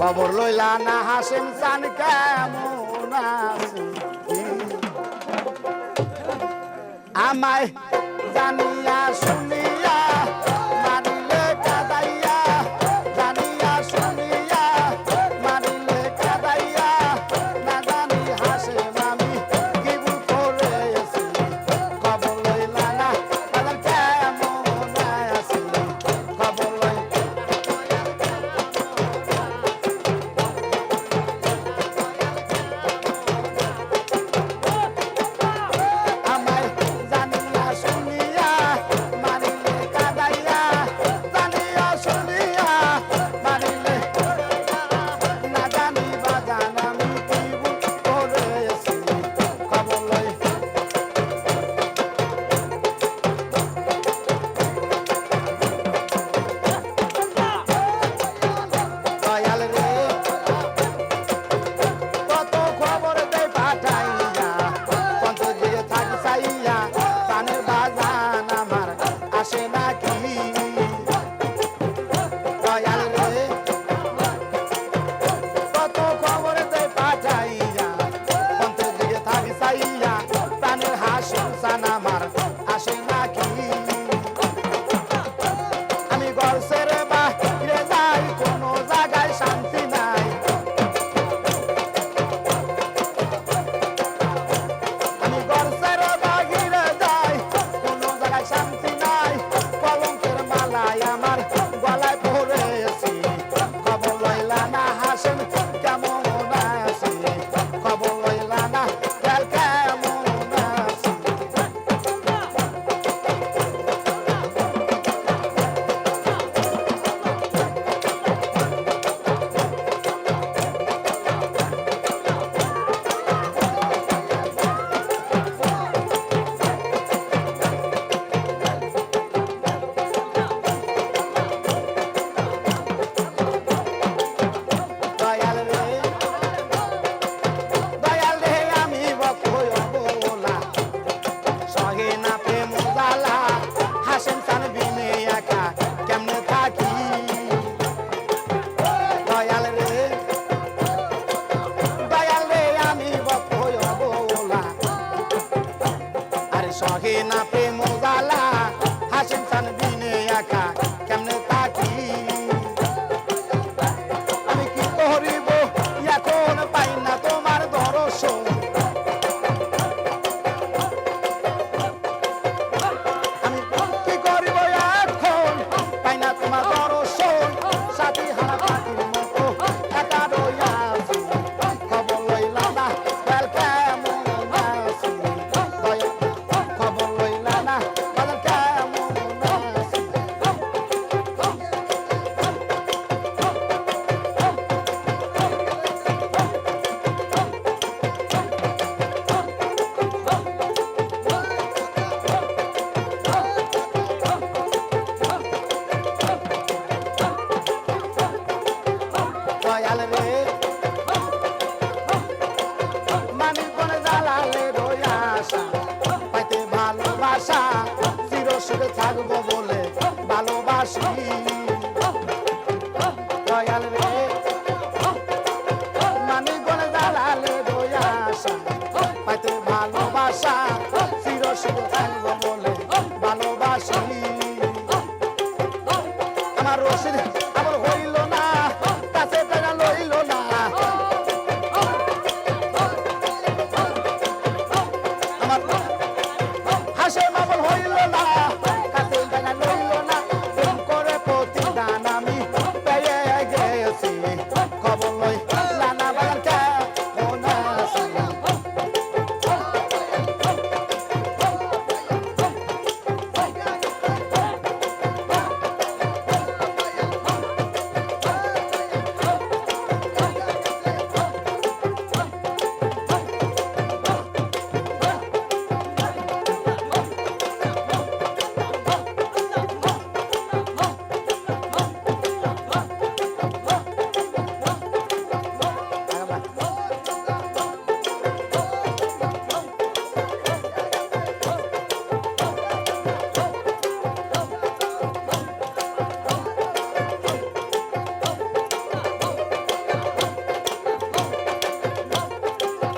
খবর লইলা না হাসেম চান কেমন আমায় জানিয়া জাল রে। মানি কোন জালালে রয়াসা পাইতে ভালোবাসা, চির সুখে থাকব বলে ভালোবাসি। দয়াল রে। মানি কোন জালালে রয়াসা পাইতে ভালোবাসা, চির সুখে থাকব আমার রসিদ আমার হইল না, কাছে সে মামল হইল না।